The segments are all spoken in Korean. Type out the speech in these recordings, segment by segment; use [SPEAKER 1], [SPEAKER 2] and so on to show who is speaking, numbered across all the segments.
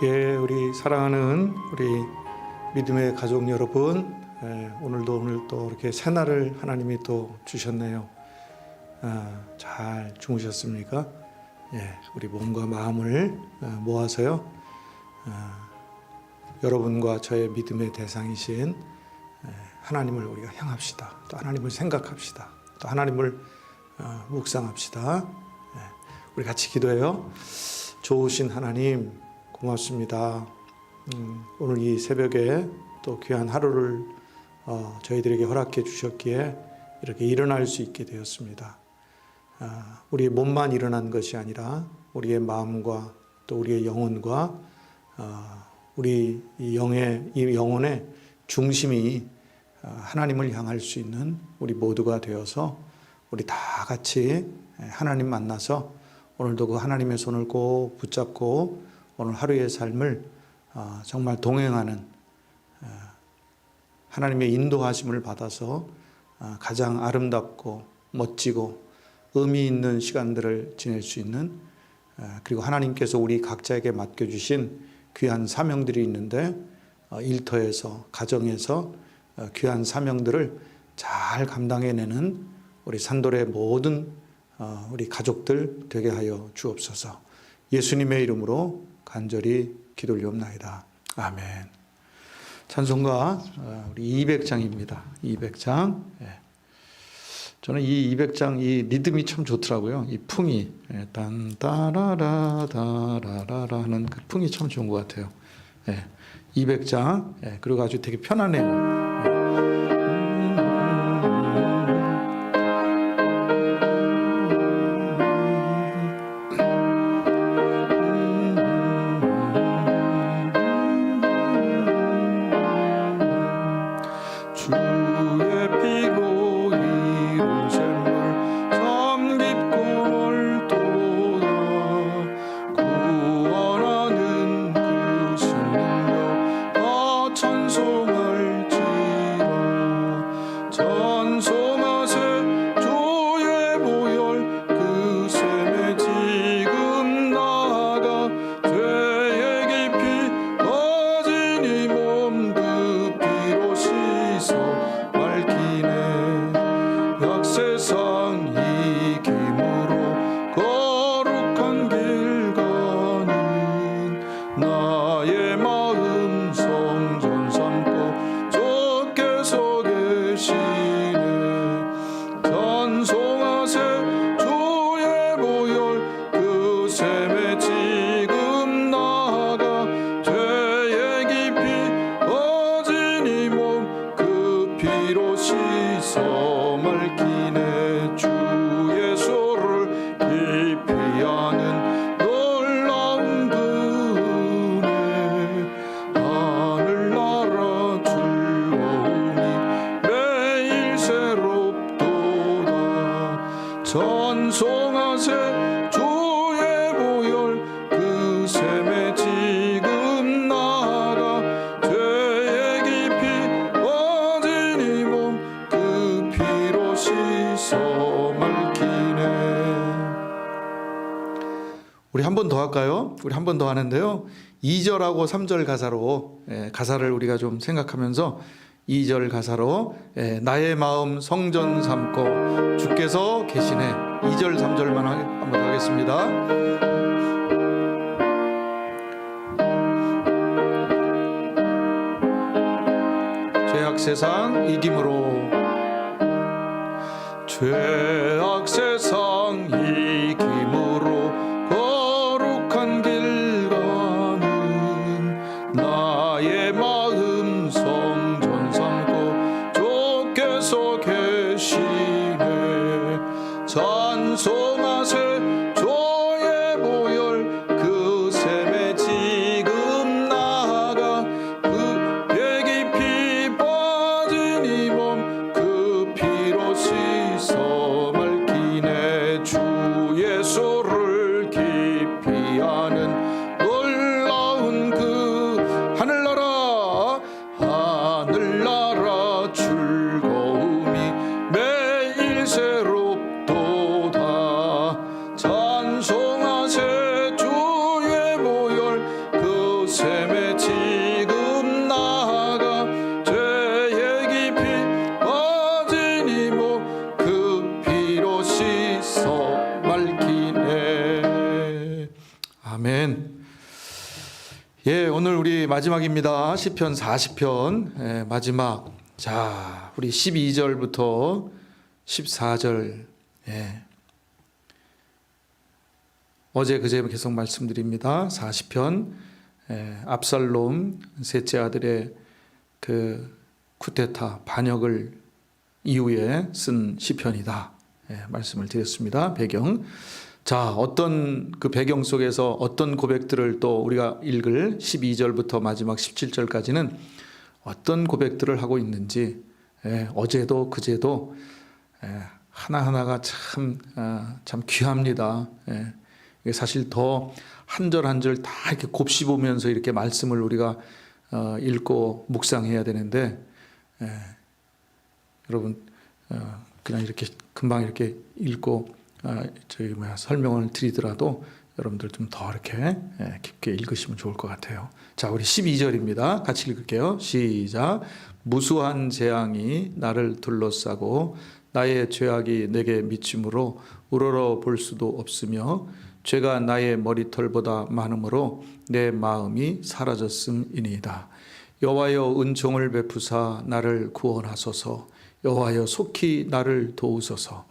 [SPEAKER 1] 예, 우리 사랑하는 우리 믿음의 가족 여러분, 예, 오늘도 오늘 또 이렇게 새날을 하나님이 또 주셨네요. 아, 잘 주무셨습니까? 예, 우리 몸과 마음을 어, 모아서요. 아, 여러분과 저의 믿음의 대상이신 예, 하나님을 우리가 향합시다. 또 하나님을 생각합시다. 또 하나님을 어, 묵상합시다. 예, 우리 같이 기도해요. 좋으신 하나님 고맙습니다. 음, 오늘 이 새벽에 또 귀한 하루를 어, 저희들에게 허락해 주셨기에 이렇게 일어날 수 있게 되었습니다. 아, 우리의 몸만 일어난 것이 아니라 우리의 마음과 또 우리의 영혼과 어, 우리 이 영의 이 영혼의 중심이 어, 하나님을 향할 수 있는 우리 모두가 되어서 우리 다 같이 하나님 만나서 오늘도 그 하나님의 손을 꼭 붙잡고 오늘 하루의 삶을 어, 정말 동행하는 어, 하나님의 인도하심을 받아서 어, 가장 아름답고 멋지고 의미 있는 시간들을 지낼 수 있는 어, 그리고 하나님께서 우리 각자에게 맡겨주신 귀한 사명들이 있는데 어, 일터에서 가정에서 어, 귀한 사명들을 잘 감당해내는 우리 산돌의 모든 어, 우리 가족들 되게 하여 주옵소서. 예수님의 이름으로 간절히 기도리옵나이다. 아멘. 찬송가 어, 우리 200장입니다. 200장. 예. 저는 이 200장 이 리듬이 참 좋더라고요. 이 풍이 예, 딴따라라 다라라라 하는 그 풍이 참 좋은 것 같아요. 예. 200장. 예. 그리고 아주 되게 편안해요. 할까요? 우리 한 번 더 하는데요. 2절하고 3절 가사로 예, 가사를 우리가 좀 생각하면서 2절 가사로 예, 나의 마음 성전 삼고 주께서 계시네. 2절 3절만 한번 하겠습니다. 세상 이김으로 죄악 세 찬송 마지막입니다. 시편 40편 예, 마지막. 자, 우리 12절부터 14절. 예. 어제 그제 계속 말씀드립니다. 40편 예, 압살롬 셋째 아들의 그 쿠데타 반역을 이후에 쓴 시편이다. 예, 말씀을 드렸습니다. 배경. 자, 어떤 그 배경 속에서 어떤 고백들을 또 우리가 읽을 12절부터 마지막 17절까지는 어떤 고백들을 하고 있는지 예, 어제도 그제도 예, 하나하나가 참, 아, 참 귀합니다. 예, 이게 사실 더 한 절 한 절 다 이렇게 곱씹으면서 이렇게 말씀을 우리가 어, 읽고 묵상해야 되는데 예, 여러분 어, 그냥 이렇게 금방 이렇게 읽고 아, 저희 뭐야 설명을 드리더라도 여러분들 좀 더 이렇게 예, 깊게 읽으시면 좋을 것 같아요. 자, 우리 12절입니다. 같이 읽을게요. 시작. 무수한 재앙이 나를 둘러싸고 나의 죄악이 내게 미침으로 우러러 볼 수도 없으며 죄가 나의 머리털보다 많으므로 내 마음이 사라졌음이니이다. 여호와여 은총을 베푸사 나를 구원하소서. 여호와여 속히 나를 도우소서.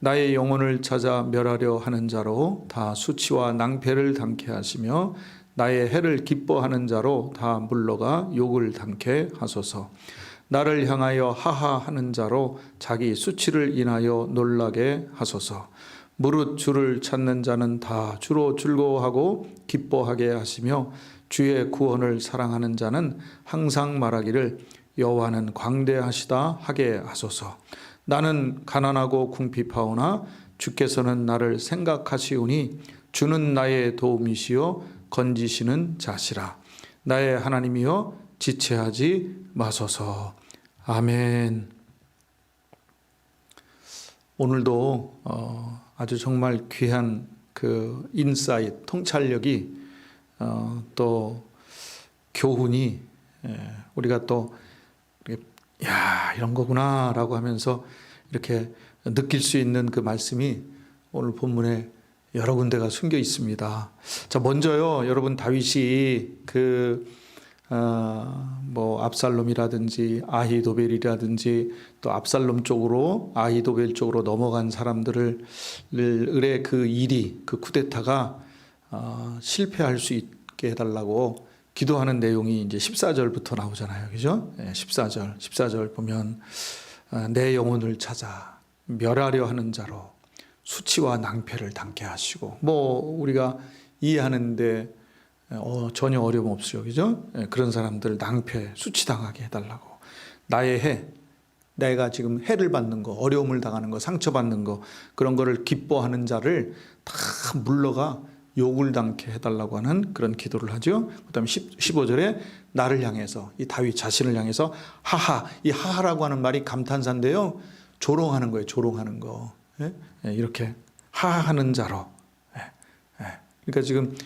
[SPEAKER 1] 나의 영혼을 찾아 멸하려 하는 자로 다 수치와 낭패를 당케 하시며 나의 해를 기뻐하는 자로 다 물러가 욕을 당케 하소서. 나를 향하여 하하하는 자로 자기 수치를 인하여 놀라게 하소서. 무릇 주를 찾는 자는 다 주로 즐거워하고 기뻐하게 하시며 주의 구원을 사랑하는 자는 항상 말하기를 여호와는 광대하시다 하게 하소서. 나는 가난하고 궁핍하오나 주께서는 나를 생각하시오니 주는 나의 도움이시요 건지시는 자시라. 나의 하나님이여 지체하지 마소서. 아멘. 오늘도 어, 아주 정말 귀한 그 인사이트, 통찰력이 어, 또 교훈이 예, 우리가 또 야 이런 거구나 라고 하면서 이렇게 느낄 수 있는 그 말씀이 오늘 본문에 여러 군데가 숨겨 있습니다. 자 먼저요 여러분 다윗이 그 어, 뭐 압살롬이라든지 아히도벨이라든지 또 압살롬 쪽으로 아히도벨 쪽으로 넘어간 사람들을 을의 그 일이 그 쿠데타가 어, 실패할 수 있게 해달라고 기도하는 내용이 이제 14절부터 나오잖아요. 그죠? 예, 14절. 14절 보면 어, 내 영혼을 찾아 멸하려 하는 자로 수치와 낭패를 당케 하시고 뭐 우리가 이해하는데 어, 전혀 어려움 없어요. 그죠? 예, 그런 사람들 낭패, 수치당하게 해달라고. 나의 해, 내가 지금 해를 받는 거, 어려움을 당하는 거, 상처받는 거, 그런 거를 기뻐하는 자를 다 물러가 욕을 당케 해달라고 하는 그런 기도를 하죠. 그 다음에 15절에 나를 향해서, 이 다윗 자신을 향해서 하하, 이 하하라고 하는 말이 감탄사인데요. 조롱하는 거예요, 조롱하는 거. 예? 예, 이렇게 하하하는 자로. 예, 예. 그러니까 지금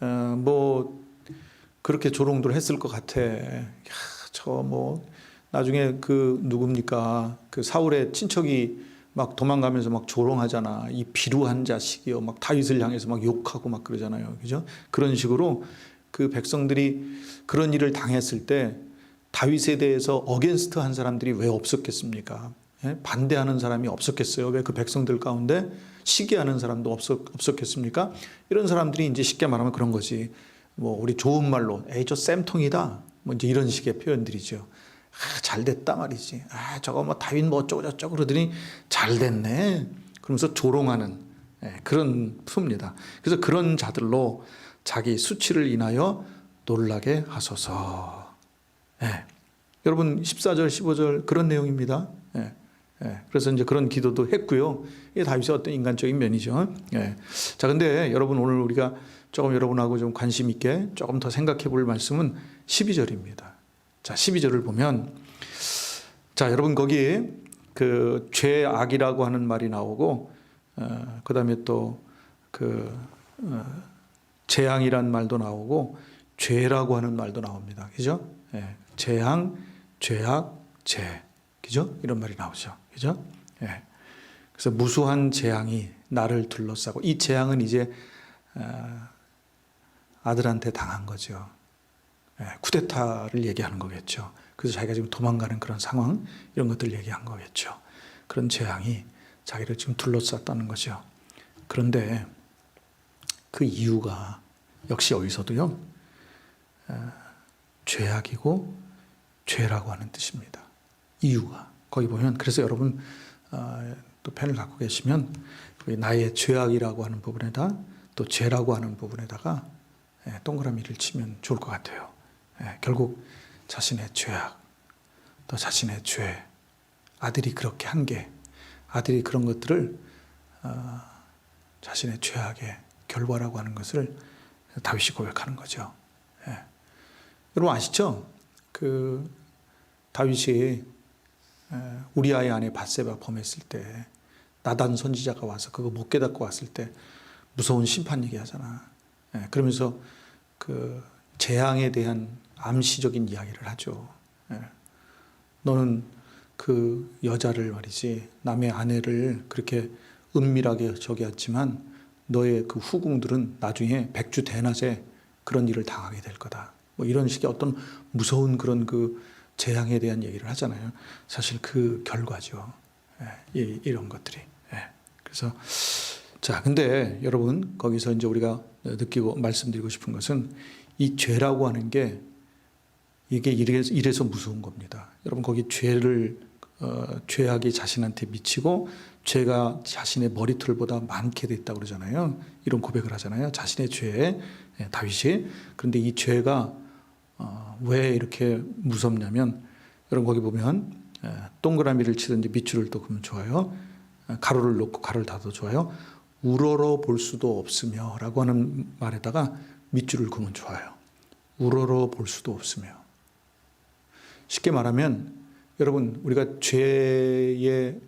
[SPEAKER 1] 어, 뭐 그렇게 조롱들 했을 것 같아. 저뭐 나중에 그 누굽니까 그 사울의 친척이 막 도망가면서 막 조롱하잖아. 이 비루한 자식이요. 막 다윗을 향해서 막 욕하고 막 그러잖아요. 그죠? 그런 식으로 그 백성들이 그런 일을 당했을 때 다윗에 대해서 어겐스트 한 사람들이 왜 없었겠습니까? 예? 반대하는 사람이 없었겠어요. 왜 그 백성들 가운데 시기하는 사람도 없었, 없었겠습니까? 이런 사람들이 이제 쉽게 말하면 그런 거지. 뭐 우리 좋은 말로 에이 저 쌤통이다. 뭐 이제 이런 식의 표현들이죠. 아, 잘 됐다 말이지. 아, 저거 뭐 다윗 뭐 어쩌고 저쩌고 그러더니 잘 됐네. 그러면서 조롱하는 예, 그런 품입니다. 그래서 그런 자들로 자기 수치를 인하여 놀라게 하소서. 예. 여러분 14절 15절 그런 내용입니다. 예. 예, 그래서 이제 그런 기도도 했고요. 이게 다윗의 어떤 인간적인 면이죠. 예. 자, 근데 여러분 오늘 우리가 조금 여러분하고 좀 관심 있게 조금 더 생각해 볼 말씀은 12절입니다. 자, 12절을 보면 자, 여러분 거기 그 죄악이라고 하는 말이 나오고 어, 그다음에 또그 어, 재앙이란 말도 나오고 죄라고 하는 말도 나옵니다. 그죠? 예. 재앙, 죄악, 죄. 그죠? 이런 말이 나오죠. 그죠? 예. 그래서 무수한 재앙이 나를 둘러싸고 이 재앙은 이제 어, 아들한테 당한 거죠. 예, 쿠데타를 얘기하는 거겠죠. 그래서 자기가 지금 도망가는 그런 상황 이런 것들 얘기한 거겠죠. 그런 재앙이 자기를 지금 둘러쌌다는 거죠. 그런데 그 이유가 역시 여기서도요. 어, 죄악이고 죄라고 하는 뜻입니다. 이유가 거기 보면 그래서 여러분 어, 또 펜을 갖고 계시면 거기 나의 죄악이라고 하는 부분에다 또 죄라고 하는 부분에다가 예, 동그라미를 치면 좋을 것 같아요. 예, 결국 자신의 죄악, 또 자신의 죄, 아들이 그렇게 한 게, 아들이 그런 것들을 어, 자신의 죄악의 결과라고 하는 것을 다윗이 고백하는 거죠. 예. 여러분 아시죠? 그 다윗이 에, 우리아의 아내 바세바 범했을 때 나단 선지자가 와서 그거 못 깨닫고 왔을 때 무서운 심판 얘기하잖아. 예, 그러면서 그 재앙에 대한 암시적인 이야기를 하죠. 예. 너는 그 여자를 말이지 남의 아내를 그렇게 은밀하게 저기 했지만 너의 그 후궁들은 나중에 백주 대낮에 그런 일을 당하게 될 거다. 뭐 이런 식의 어떤 무서운 그런 그 재앙에 대한 얘기를 하잖아요. 사실 그 결과죠. 예, 이, 이런 것들이. 예. 그래서 자, 근데 여러분 거기서 이제 우리가 느끼고 말씀드리고 싶은 것은 이 죄라고 하는 게 이게 이래서, 이래서 무서운 겁니다. 여러분 거기 죄를 어, 죄악이 자신한테 미치고 죄가 자신의 머리털보다 많게 됐다고 그러잖아요. 이런 고백을 하잖아요. 자신의 죄에 예, 다윗이 그런데 이 죄가 어, 왜 이렇게 무섭냐면 여러분 거기 보면 예, 동그라미를 치든지 밑줄을 또 그면 좋아요. 예, 가로를 놓고 가로를 닫아도 좋아요. 우러러 볼 수도 없으며라고 하는 말에다가 밑줄을 그면 좋아요. 우러러 볼 수도 없으며 쉽게 말하면 여러분 우리가 죄의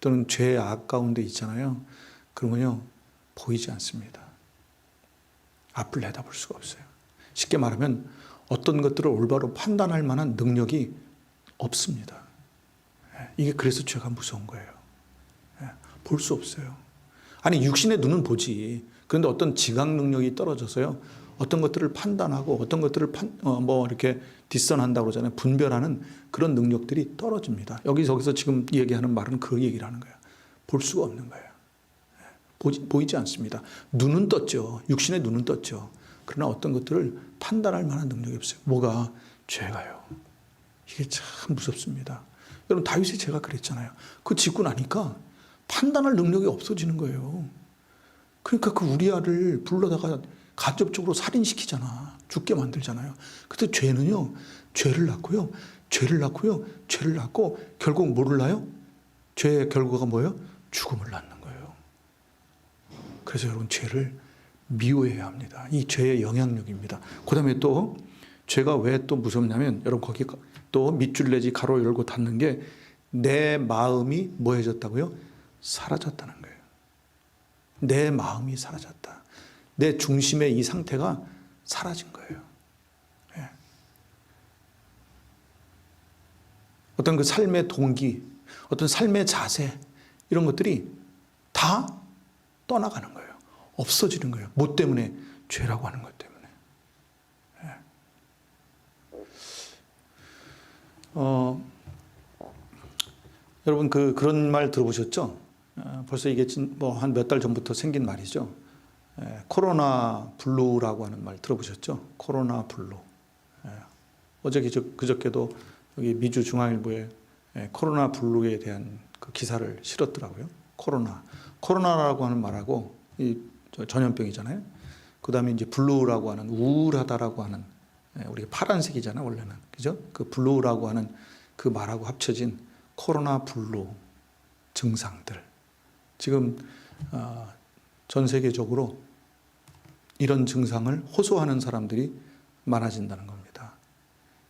[SPEAKER 1] 또는 죄의 악 가운데 있잖아요. 그러면요 보이지 않습니다. 앞을 내다볼 수가 없어요. 쉽게 말하면 어떤 것들을 올바로 판단할 만한 능력이 없습니다. 예, 이게 그래서 죄가 무서운 거예요. 볼 수 없어요. 아니 육신의 눈은 보지. 그런데 어떤 지각 능력이 떨어져서요. 어떤 것들을 판단하고 어떤 것들을 판, 어, 뭐 이렇게 뒷선한다고 그러잖아요. 분별하는 그런 능력들이 떨어집니다. 여기 저기서 지금 얘기하는 말은 그 얘기를 하는 거예요. 볼 수가 없는 거예요. 예, 보지, 보이지 않습니다. 눈은 떴죠. 육신의 눈은 떴죠. 그러나 어떤 것들을 판단할 만한 능력이 없어요. 뭐가 죄가요. 이게 참 무섭습니다. 여러분 다윗의 죄가 그랬잖아요. 그 짓고 나니까 판단할 능력이 없어지는 거예요. 그러니까 그 우리아를 불러다가 간접적으로 살인시키잖아. 죽게 만들잖아요. 근데 죄는요, 죄를 낳고요, 죄를 낳고요, 죄를 낳고 결국 뭐를 낳아요? 죄의 결과가 뭐예요? 죽음을 낳는 거예요. 그래서 여러분 죄를 미워해야 합니다. 이 죄의 영향력입니다. 그 다음에 또 죄가 왜 또 무섭냐면 여러분 거기 또 밑줄 내지 가로 열고 닫는 게 내 마음이 뭐해졌다고요? 사라졌다는 거예요. 내 마음이 사라졌다. 내 중심의 이 상태가 사라진 거예요. 예. 어떤 그 삶의 동기, 어떤 삶의 자세, 이런 것들이 다 떠나가는 거예요. 없어지는 거예요. 뭐 때문에? 죄라고 하는 것 때문에. 예. 어, 여러분 그 그런 말 들어보셨죠? 어, 벌써 이게 뭐 한 몇 달 전부터 생긴 말이죠. 예, 코로나 블루라고 하는 말 들어보셨죠? 코로나 블루. 예, 어제 그저, 그저께도 여기 미주 중앙일보에 예, 코로나 블루에 대한 그 기사를 실었더라고요. 코로나. 코로나라고 하는 말하고 이 전염병이잖아요. 그 다음에 이제 블루라고 하는 우울하다라고 하는 예, 우리가 파란색이잖아요 원래는 그죠? 그 블루라고 하는 그 말하고 합쳐진 코로나 블루 증상들 지금 어, 전 세계적으로 이런 증상을 호소하는 사람들이 많아진다는 겁니다.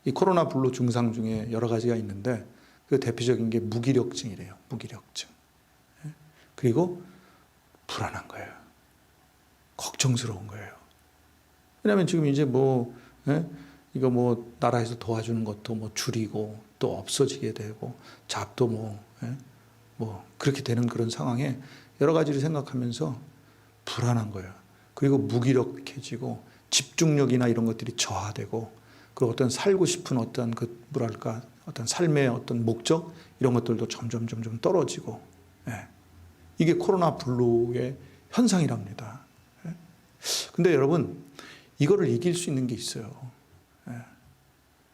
[SPEAKER 1] 이 코로나 블루 증상 중에 여러 가지가 있는데 그 대표적인 게 무기력증이래요. 무기력증. 예? 그리고 불안한 거예요. 걱정스러운 거예요. 왜냐하면 지금 이제 뭐 예? 이거 뭐 나라에서 도와주는 것도 뭐 줄이고 또 없어지게 되고 잡도 뭐, 예? 뭐 그렇게 되는 그런 상황에 여러 가지를 생각하면서 불안한 거예요. 그리고 무기력해지고 집중력이나 이런 것들이 저하되고 그리고 어떤 살고 싶은 어떤 그 뭐랄까 어떤 삶의 어떤 목적 이런 것들도 점점 점점 떨어지고 예. 이게 코로나 블루의 현상이랍니다. 예. 근데 여러분 이거를 이길 수 있는 게 있어요. 예.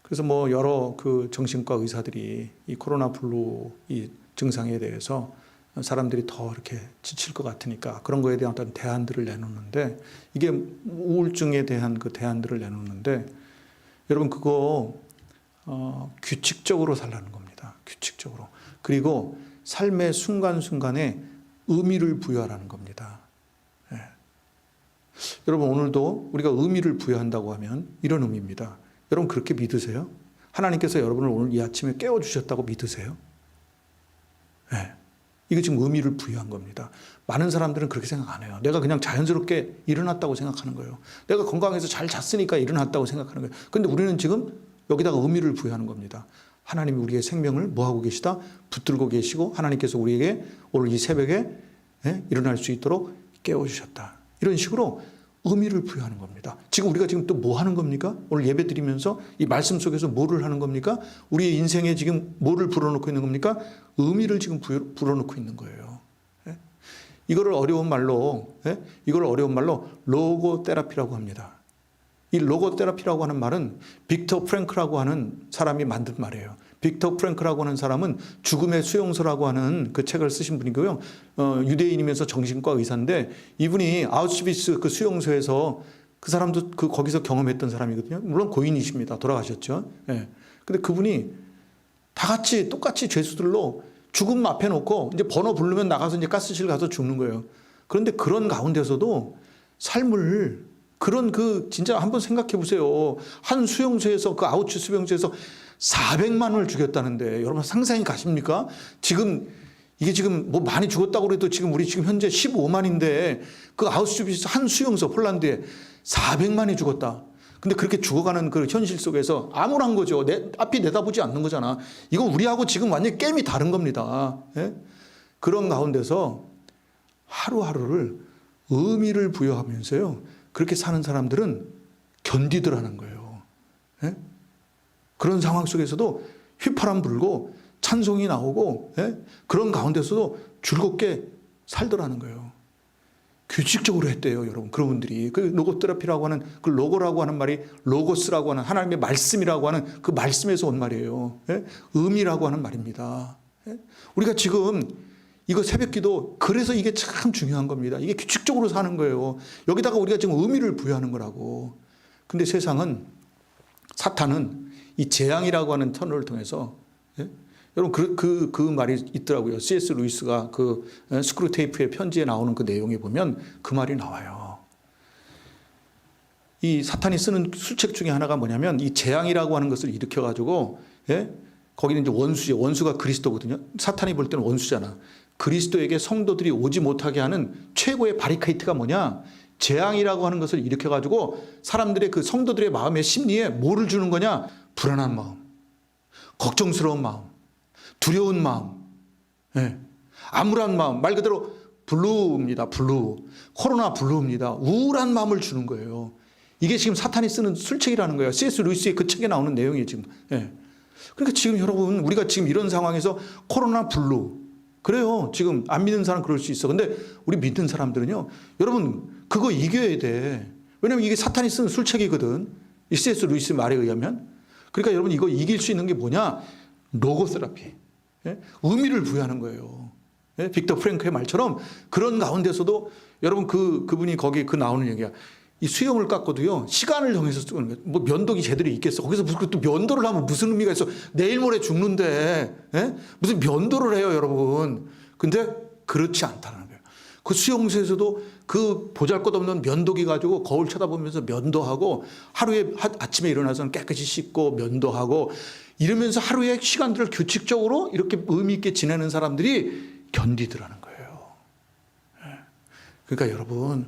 [SPEAKER 1] 그래서 뭐 여러 그 정신과 의사들이 이 코로나 블루 이 증상에 대해서 사람들이 더 이렇게 지칠 것 같으니까 그런 거에 대한 어떤 대안들을 내놓는데 이게 우울증에 대한 그 대안들을 내놓는데 여러분 그거 어, 규칙적으로 살라는 겁니다. 규칙적으로 그리고 삶의 순간순간에 의미를 부여하라는 겁니다. 예. 여러분 오늘도 우리가 의미를 부여한다고 하면 이런 의미입니다. 여러분 그렇게 믿으세요? 하나님께서 여러분을 오늘 이 아침에 깨워 주셨다고 믿으세요? 예. 이게 지금 의미를 부여한 겁니다. 많은 사람들은 그렇게 생각 안 해요. 내가 그냥 자연스럽게 일어났다고 생각하는 거예요. 내가 건강해서 잘 잤으니까 일어났다고 생각하는 거예요. 근데 우리는 지금 여기다가 의미를 부여하는 겁니다. 하나님이 우리의 생명을 뭐 하고 계시다? 붙들고 계시고 하나님께서 우리에게 오늘 이 새벽에 예? 일어날 수 있도록 깨워 주셨다. 이런 식으로 의미를 부여하는 겁니다. 지금 우리가 지금 또 뭐 하는 겁니까? 오늘 예배 드리면서 이 말씀 속에서 뭐를 하는 겁니까? 우리의 인생에 지금 뭐를 불어넣고 있는 겁니까? 의미를 지금 불어넣고 있는 거예요. 예? 이거를 어려운 말로, 예? 이걸 어려운 말로 로고 테라피라고 합니다. 이 로고 테라피라고 하는 말은 빅터 프랭크라고 하는 사람이 만든 말이에요. 빅터 프랭크라고 하는 사람은 죽음의 수용소라고 하는 그 책을 쓰신 분이고요. 어, 유대인이면서 정신과 의사인데 이분이 아우슈비츠 그 수용소에서 그 사람도 그 거기서 경험했던 사람이거든요. 물론 고인이십니다. 돌아가셨죠. 예. 근데 그분이 다 같이 똑같이 죄수들로 죽음 앞에 놓고 이제 번호 부르면 나가서 이제 가스실 가서 죽는 거예요. 그런데 그런 가운데서도 삶을 그런 그 진짜 한번 생각해 보세요. 한 수용소에서 그 아우츠 수용소에서 400만 원을 죽였다는데 여러분 상상이 가십니까? 지금 이게 지금 뭐 많이 죽었다고 그래도 지금 우리 지금 현재 15만인데 그 아우슈비츠 한 수용소 폴란드에 400만이 죽었다. 근데 그렇게 죽어가는 그 현실 속에서 암울한 거죠. 내 앞이 내다보지 않는 거잖아. 이거 우리하고 지금 완전히 게임이 다른 겁니다. 예? 그런 가운데서 하루하루를 의미를 부여하면서요. 그렇게 사는 사람들은 견디더라는 거예요. 예? 그런 상황 속에서도 휘파람 불고 찬송이 나오고 예? 그런 가운데서도 즐겁게 살더라는 거예요. 규칙적으로 했대요, 여러분. 그런 분들이 그 로고 테라피라고 하는 그 로고라고 하는 말이 로고스라고 하는 하나님의 말씀이라고 하는 그 말씀에서 온 말이에요. 예? 의미라고 하는 말입니다. 예? 우리가 지금 이거 새벽 기도 그래서 이게 참 중요한 겁니다. 이게 규칙적으로 사는 거예요. 여기다가 우리가 지금 의미를 부여하는 거라고. 근데 세상은 사탄은 이 재앙이라고 하는 터널을 통해서 예? 여러분 그, 그, 그 말이 있더라고요. C.S. 루이스가 그 에, 스크루 테이프의 편지에 나오는 그 내용에 보면 그 말이 나와요. 이 사탄이 쓰는 술책 중에 하나가 뭐냐면 이 재앙이라고 하는 것을 일으켜 가지고 예? 거기는 이제 원수죠. 원수가 그리스도거든요. 사탄이 볼 때는 원수잖아. 그리스도에게 성도들이 오지 못하게 하는 최고의 바리케이트가 뭐냐? 재앙이라고 하는 것을 일으켜 가지고 사람들의 그 성도들의 마음의 심리에 뭐를 주는 거냐? 불안한 마음, 걱정스러운 마음, 두려운 마음, 예. 암울한 마음, 말 그대로 블루입니다. 블루. 코로나 블루입니다. 우울한 마음을 주는 거예요. 이게 지금 사탄이 쓰는 술책이라는 거예요. C.S. 루이스의 그 책에 나오는 내용이 지금. 예. 그러니까 지금 여러분, 우리가 지금 이런 상황에서 코로나 블루. 그래요. 지금 안 믿는 사람 그럴 수 있어. 근데 우리 믿는 사람들은요. 여러분, 그거 이겨야 돼. 왜냐면 이게 사탄이 쓰는 술책이거든. 이 C.S. 루이스 말에 의하면. 그러니까 여러분 이거 이길 수 있는 게 뭐냐? 로고 세라피. 예? 의미를 부여하는 거예요. 예? 빅터 프랭크의 말처럼 그런 가운데서도 여러분 그 그분이 거기 그 나오는 얘기야. 이 수염을 깎고도요 시간을 정해서 쓰는 거예요. 뭐 면도기 제대로 있겠어. 거기서 무슨 또 면도를 하면 무슨 의미가 있어? 내일 모레 죽는데 예? 무슨 면도를 해요, 여러분. 근데 그렇지 않다는. 그 수용소에서도 그 보잘것없는 면도기 가지고 거울 쳐다보면서 면도하고 하루에 하- 아침에 일어나서는 깨끗이 씻고 면도하고 이러면서 하루의 시간들을 규칙적으로 이렇게 의미 있게 지내는 사람들이 견디더라는 거예요. 예. 그러니까 여러분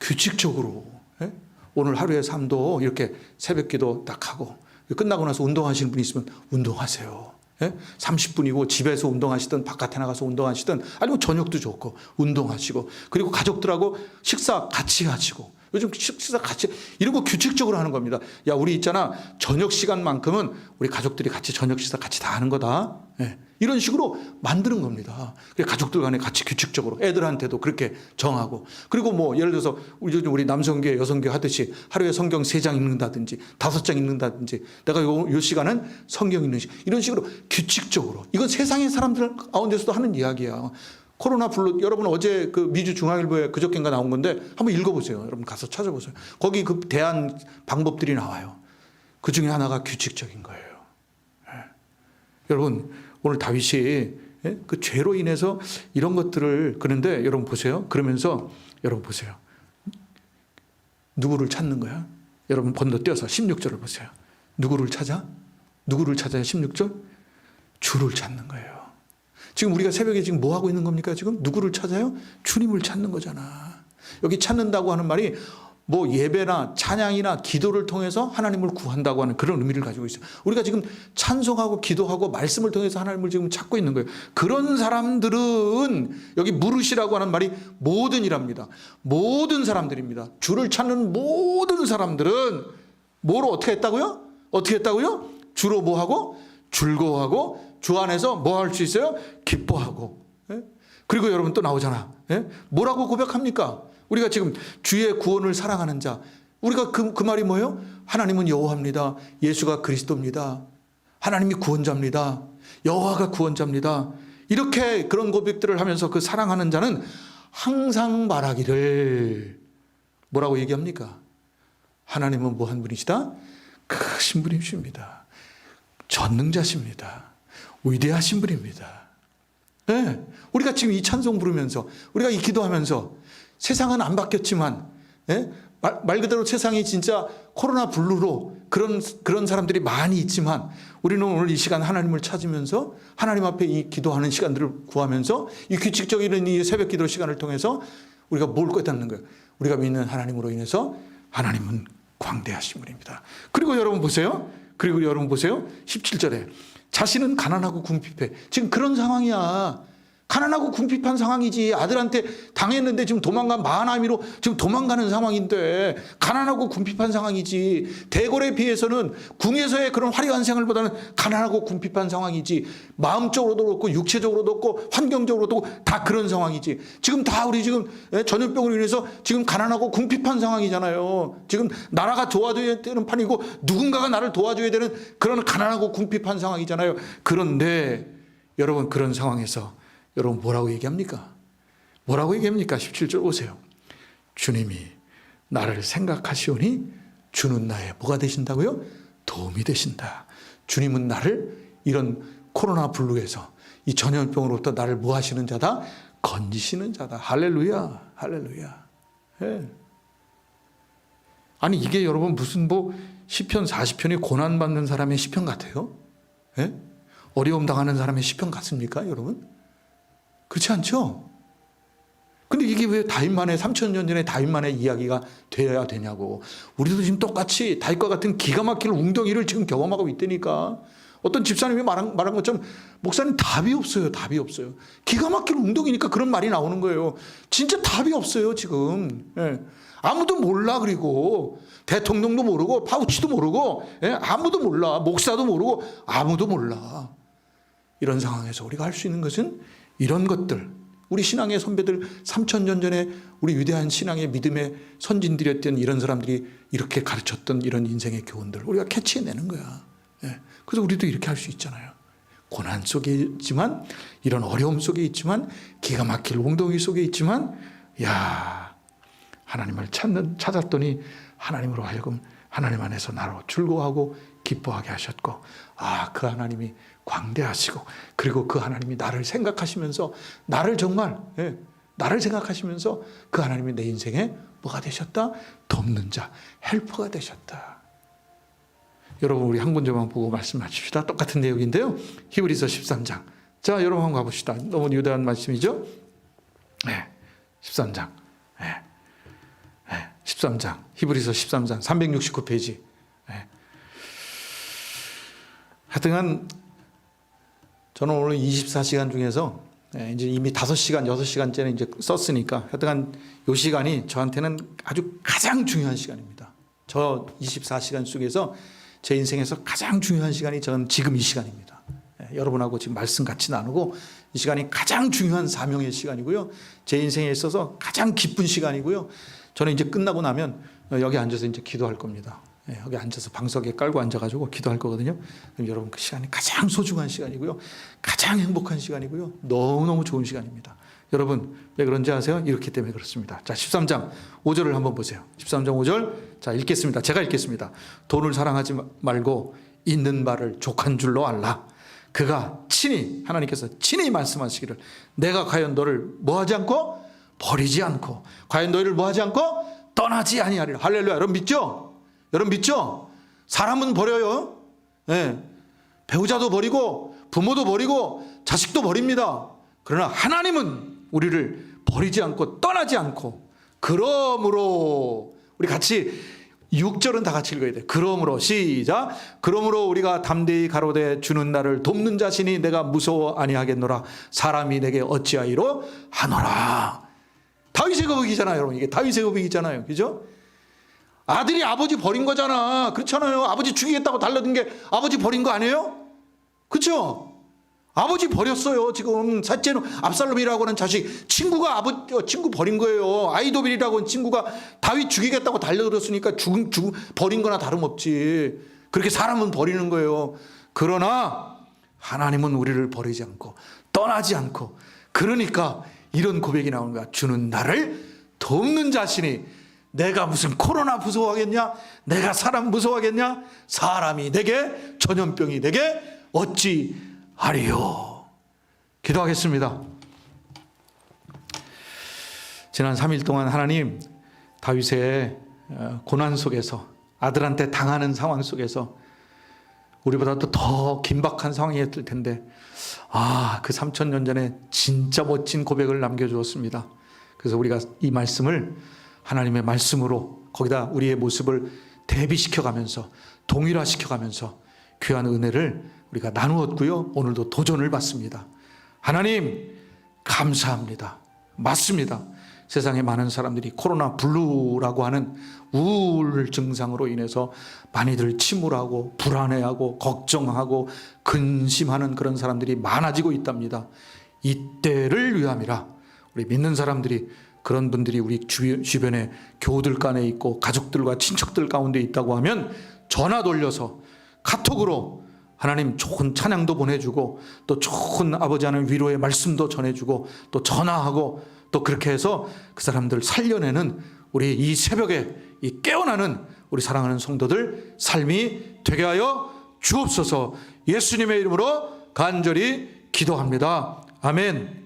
[SPEAKER 1] 규칙적으로 예? 오늘 하루의 삶도 이렇게 새벽기도 딱 하고 끝나고 나서 운동하시는 분이 있으면 운동하세요. 예? 30분이고 집에서 운동하시든 바깥에 나가서 운동하시든 아니면 저녁도 좋고 운동하시고 그리고 가족들하고 식사 같이 하시고 요즘 식사 같이 이런 거 규칙적으로 하는 겁니다. 야 우리 있잖아 저녁 시간만큼은 우리 가족들이 같이 저녁 식사 같이 다 하는 거다. 예. 이런 식으로 만드는 겁니다. 가족들 간에 같이 규칙적으로 애들한테도 그렇게 정하고 그리고 뭐 예를 들어서 우리 우리 남성교회 여성교회 하듯이 하루에 성경 세장 읽는다든지 다섯 장 읽는다든지 내가 요, 요 시간은 성경 읽는 시간 이런 식으로 규칙적으로 이건 세상의 사람들 가운데서도 하는 이야기야. 코로나 블루 여러분 어제 그 미주 중앙일보에 그저께인가 나온 건데 한번 읽어보세요. 여러분 가서 찾아보세요. 거기 그 대한 방법들이 나와요. 그 중에 하나가 규칙적인 거예요. 예. 여러분 오늘 다윗이 예? 그 죄로 인해서 이런 것들을 그런데 여러분 보세요. 그러면서 여러분 보세요. 누구를 찾는 거야? 여러분 건너뛰어서 16절을 보세요. 누구를 찾아? 누구를 찾아요? 16절? 주를 찾는 거예요. 지금 우리가 새벽에 지금 뭐 하고 있는 겁니까? 지금 누구를 찾아요? 주님을 찾는 거잖아. 여기 찾는다고 하는 말이 뭐 예배나 찬양이나 기도를 통해서 하나님을 구한다고 하는 그런 의미를 가지고 있어요. 우리가 지금 찬송하고 기도하고 말씀을 통해서 하나님을 지금 찾고 있는 거예요. 그런 사람들은 여기 물으시라고 하는 말이 모든이랍니다. 모든 사람들입니다. 주를 찾는 모든 사람들은 뭐로 어떻게 했다고요? 어떻게 했다고요? 주로 뭐 하고 즐거워하고 주 안에서 뭐 할 수 있어요? 기뻐하고. 예? 그리고 여러분 또 나오잖아. 예? 뭐라고 고백합니까? 우리가 지금 주의 구원을 사랑하는 자. 우리가 그, 그 말이 뭐예요? 하나님은 여호와입니다. 예수가 그리스도입니다. 하나님이 구원자입니다. 여호와가 구원자입니다. 이렇게 그런 고백들을 하면서 그 사랑하는 자는 항상 말하기를 뭐라고 얘기합니까? 하나님은 뭐한 분이시다? 크신 분이십니다. 전능자십니다. 위대하신 분입니다. 네. 우리가 지금 이 찬송 부르면서 우리가 이 기도하면서 세상은 안 바뀌었지만 예? 말, 말 그대로 세상이 진짜 코로나 블루로 그런 그런 사람들이 많이 있지만 우리는 오늘 이 시간 하나님을 찾으면서 하나님 앞에 이 기도하는 시간들을 구하면서 이 규칙적인 이 새벽 기도 시간을 통해서 우리가 뭘 깨닫는 거예요. 우리가 믿는 하나님으로 인해서 하나님은 광대하신 분입니다. 그리고 여러분 보세요. 그리고 여러분 보세요. 17절에 자신은 가난하고 궁핍해. 지금 그런 상황이야. 가난하고 궁핍한 상황이지. 아들한테 당했는데 지금 도망간 마하나미로 지금 도망가는 상황인데 가난하고 궁핍한 상황이지. 대궐에 비해서는 궁에서의 그런 화려한 생활보다는 가난하고 궁핍한 상황이지. 마음적으로도 그렇고 육체적으로도 그렇고 환경적으로도 다 그런 상황이지. 지금 다 우리 지금 예, 전염병으로 인해서 지금 가난하고 궁핍한 상황이잖아요. 지금 나라가 도와줘야 되는 판이고 누군가가 나를 도와줘야 되는 그런 가난하고 궁핍한 상황이잖아요. 그런데 여러분 그런 상황에서 여러분 뭐라고 얘기합니까? 뭐라고 얘기합니까? 17절 보세요. 주님이 나를 생각하시오니 주는 나의 뭐가 되신다고요? 도움이 되신다. 주님은 나를 이런 코로나 블루에서 이 전염병으로부터 나를 뭐 하시는 자다? 건지시는 자다. 할렐루야. 할렐루야. 예. 아니 이게 여러분 무슨 뭐 시편 40편이 고난 받는 사람의 시편 같아요? 예? 어려움 당하는 사람의 시편 같습니까, 여러분? 그렇지 않죠? 근데 이게 왜 다윗만의 3천 년 전에 다윗만의 이야기가 되어야 되냐고. 우리도 지금 똑같이 다윗과 같은 기가 막힐 웅덩이를 지금 경험하고 있다니까. 어떤 집사님이 말한, 말한 것처럼 목사님 답이 없어요. 답이 없어요. 기가 막힐 웅덩이니까 그런 말이 나오는 거예요. 진짜 답이 없어요. 지금. 예. 아무도 몰라 그리고 대통령도 모르고 파우치도 모르고 예? 아무도 몰라 목사도 모르고 아무도 몰라 이런 상황에서 우리가 할 수 있는 것은 이런 것들 우리 신앙의 선배들 3천 년 전에 우리 위대한 신앙의 믿음의 선진들이었던 이런 사람들이 이렇게 가르쳤던 이런 인생의 교훈들을 우리가 캐치해내는 거야. 예. 그래서 우리도 이렇게 할 수 있잖아요. 고난 속에 있지만 이런 어려움 속에 있지만 기가 막힐 웅덩이 속에 있지만 야 하나님을 찾는 찾았더니 하나님으로 하여금 하나님 안에서 나로 즐거워하고 기뻐하게 하셨고 아 그 하나님이 광대하시고 그리고 그 하나님이 나를 생각하시면서 나를 정말 예, 나를 생각하시면서 그 하나님이 내 인생에 뭐가 되셨다? 돕는 자, 헬퍼가 되셨다. 여러분 우리 한 군데만 보고 말씀 마칩시다. 똑같은 내용인데요. 히브리서 13장. 자, 여러분 한번 가봅시다. 너무 유대한 말씀이죠? 네. 13장. 네. 네. 13장. 히브리서 13장 369페이지. 네. 하여튼간 저는 오늘 24시간 중에서 예, 이제 이미 5시간, 6시간째는 이제 썼으니까 하여튼간 요 시간이 저한테는 아주 가장 중요한 시간입니다. 저 24시간 속에서 제 인생에서 가장 중요한 시간이 저는 지금 이 시간입니다. 예, 여러분하고 지금 말씀 같이 나누고 이 시간이 가장 중요한 사명의 시간이고요. 제 인생에 있어서 가장 기쁜 시간이고요. 저는 이제 끝나고 나면 어, 여기 앉아서 이제 기도할 겁니다. 예, 여기 앉아서 방석에 깔고 앉아가지고 기도할 거거든요. 그럼 여러분 그 시간이 가장 소중한 시간이고요. 가장 행복한 시간이고요. 너무너무 좋은 시간입니다. 여러분 왜 그런지 아세요? 이렇기 때문에 그렇습니다. 자 13장 5절을 한번 보세요. 13장 5절 자 읽겠습니다. 제가 읽겠습니다. 돈을 사랑하지 말고 있는 바를 족한 줄로 알라. 그가 친히 하나님께서 친히 말씀하시기를 내가 과연 너를 뭐하지 않고 버리지 않고 과연 너희를 뭐하지 않고 떠나지 아니하리라. 할렐루야. 여러분 믿죠? 여러분 믿죠? 사람은 버려요. 예. 배우자도 버리고 부모도 버리고 자식도 버립니다. 그러나 하나님은 우리를 버리지 않고 떠나지 않고 그러므로 우리 같이 6절은 다 같이 읽어야 돼. 그러므로 시작. 그러므로 우리가 담대히 가로되 주는 나를 돕는 자신이 내가 무서워 아니하겠노라. 사람이 내게 어찌하이로 하노라. 다윗의 거북이잖아요, 여러분. 이게 다윗의 거북이잖아요. 그죠? 아들이 아버지 버린 거잖아. 그렇잖아요. 아버지 죽이겠다고 달려든 게 아버지 버린 거 아니에요? 그렇죠? 아버지 버렸어요. 지금 셋째는 압살롬이라고 하는 자식 친구가 아버 어, 친구 버린 거예요. 아이도빌이라고 하는 친구가 다윗 죽이겠다고 달려들었으니까 죽, 죽 버린 거나 다름없지. 그렇게 사람은 버리는 거예요. 그러나 하나님은 우리를 버리지 않고 떠나지 않고 그러니까 이런 고백이 나오는 거야. 주는 나를 돕는 자신이 내가 무슨 코로나 무서워하겠냐? 내가 사람 무서워하겠냐? 사람이 내게 전염병이 내게 어찌 하리요. 기도하겠습니다. 지난 3일 동안 하나님 다윗의 어, 고난 속에서 아들한테 당하는 상황 속에서 우리보다 도 더 긴박한 상황이었을 텐데 아, 그 3천 년 전에 진짜 멋진 고백을 남겨 주었습니다. 그래서 우리가 이 말씀을 하나님의 말씀으로 거기다 우리의 모습을 대비시켜 가면서 동일화시켜 가면서 귀한 은혜를 우리가 나누었고요. 오늘도 도전을 받습니다. 하나님 감사합니다. 맞습니다. 세상에 많은 사람들이 코로나 블루라고 하는 우울 증상으로 인해서 많이들 침울하고 불안해하고 걱정하고 근심하는 그런 사람들이 많아지고 있답니다. 이때를 위함이라 우리 믿는 사람들이 그런 분들이 우리 주- 주변에 교우들 간에 있고 가족들과 친척들 가운데 있다고 하면 전화 돌려서 카톡으로 하나님 좋은 찬양도 보내주고 또 좋은 아버지 하는 위로의 말씀도 전해주고 또 전화하고 또 그렇게 해서 그 사람들 살려내는 우리 이 새벽에 이 깨어나는 우리 사랑하는 성도들 삶이 되게 하여 주옵소서 예수님의 이름으로 간절히 기도합니다. 아멘.